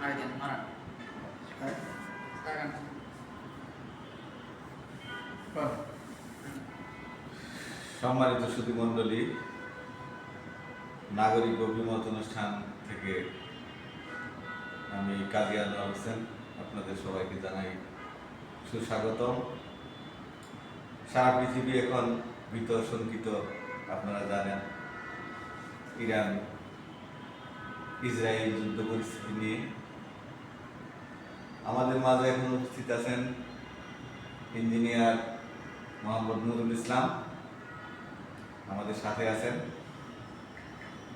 মারি দেন মারা। সম্মানিত সুধী মণ্ডলী নাগরিক অভিমত অনুষ্ঠান থেকে আমি কাজী আনোয়ার হোসেন আপনাদের সবাইকে জানাই সুস্বাগতম। সারা পৃথিবী এখন ভীত শঙ্কিত আপনারা জানেন ইরান ইসরায়েল যুদ্ধ পরিস্থিতি নিয়ে। আমাদের মাঝে এখন উপস্থিত আছেন ইঞ্জিনিয়ার মোহাম্মদ নুরুল ইসলাম। আমাদের সাথে আছেন।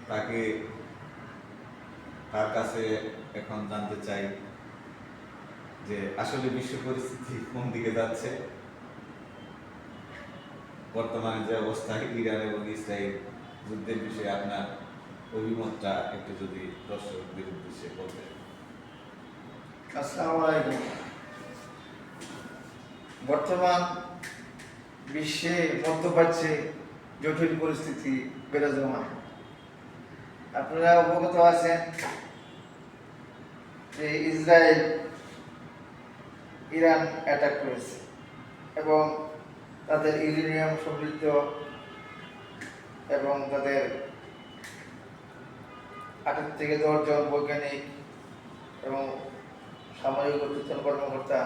তাকে তার কাছে এখন জানতে চাই যে আসলে বিশ্ব পরিস্থিতি কোন দিকে যাচ্ছে? বর্তমানে যে অবস্থা ইরান এবং ইসরায়েল যুদ্ধের বিষয়ে আপনার অভিমতটা একটু যদি দর্শকদের উদ্দেশ্যে বলতেন বর্তমান বিশ্বে মধ্যপ্রাচ্যে জটিল পরিস্থিতি বিরাজমান আপনারা অবগত আছেন যে ইসরায়েল ইরান অ্যাটাক করেছে এবং তাদের ইউরেনিয়াম সমৃদ্ধ এবং তাদের আঠারো থেকে দশজন বৈজ্ঞানিক এবং সামরিক উত্তর কর্মকর্তা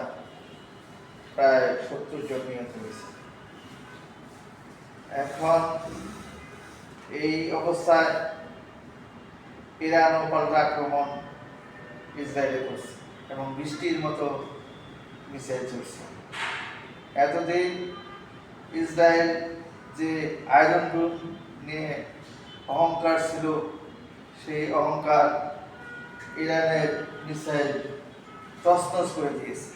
প্রায় সত্তর জন নিহত হয়েছে। এখন এই অবস্থায় ইরান ও পাল্টা আক্রমণ ইসরায়েলে করছে এবং বৃষ্টির মতো মিসাইল চলছে। এতদিন ইসরায়েল যে আয়রন ডোম নিয়ে অহংকার ছিল সেই অহংকার ইরানের মিসাইল তছনছ করে দিয়েছে।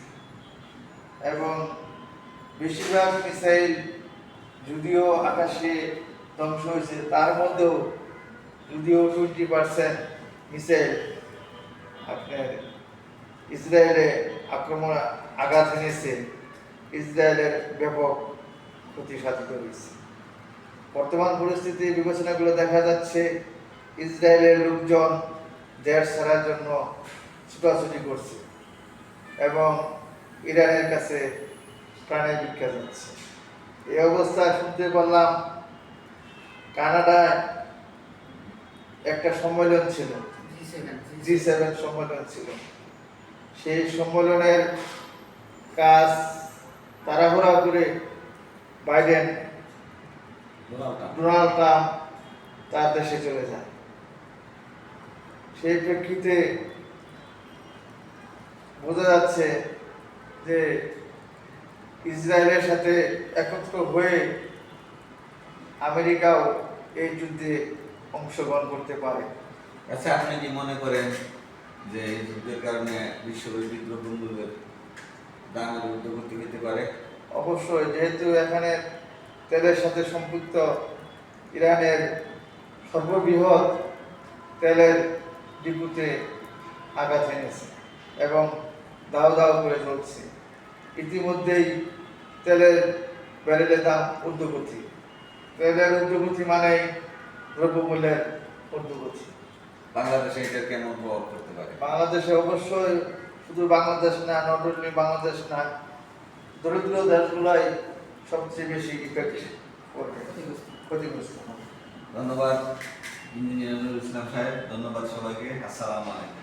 এবং বেশিরভাগ মিসাইল যদিও আকাশে ধ্বংস হয়েছে, তার মধ্যেও যদিও টোয়েন্টি পার্সেন্ট মিসাইল আপনার ইসরায়েলে আক্রমণ আঘাত এনেছে, ইসরায়েলের ব্যাপক ক্ষতি সাধিত হয়েছে। বর্তমান পরিস্থিতি বিবেচনাগুলো দেখা যাচ্ছে ইসরায়েলের লোকজন দেশ ছাড়ার জন্য ছুটাছুটি করছে এবং ইরানের কাছে প্রাণের ভিক্ষা যাচ্ছে। এই অবস্থায় শুনতে পারলাম কানাডায় একটা সম্মেলন ছিল। জি সেভেন সম্মেলন ছিল। সেই সম্মেলনের কাজ তাড়াহুড়া করে বাইডেন ডোনাল্ড ট্রাম্প তার দেশে চলে যায়। সেই প্রেক্ষিতে বোঝা যাচ্ছে যে ইসরায়েলের সাথে একত্র হয়ে আমেরিকাও এই যুদ্ধে অংশগ্রহণ করতে পারে। আচ্ছা আপনি কি মনে করেন যে এই যুদ্ধের কারণে বিশ্বব্যাপী দ্রব্যমূল্যের দামের ঊর্ধ্বগতি হতে পারে? অবশ্যই যেহেতু এখানে তেলের সাথে সম্পৃক্ত ইরানের সর্ববৃহৎ তেলের ডিপুতে আঘাত এনেছে এবং দাও দাও করে চলছে ইতিমধ্যেই তেলের ব্যারেলের দাম ঊর্ধ্বগতি। তেলের ঊর্ধ্বগতি মানেই দ্রব্যমূল্যের ঊর্ধ্বগতি। বাংলাদেশে এটা কেমন প্রভাব করতে পারে? বাংলাদেশে অবশ্যই শুধু বাংলাদেশ না নট অনলি বাংলাদেশ না দরিদ্র দেশগুলাই সবচেয়ে বেশি ইফেক্ট করবে ক্ষতিগ্রস্ত ধন্যবাদ। ইঞ্জিনিয়ার ইসলাম সাহেব ধন্যবাদ সবাইকে। আসসালামু আলাইকুম।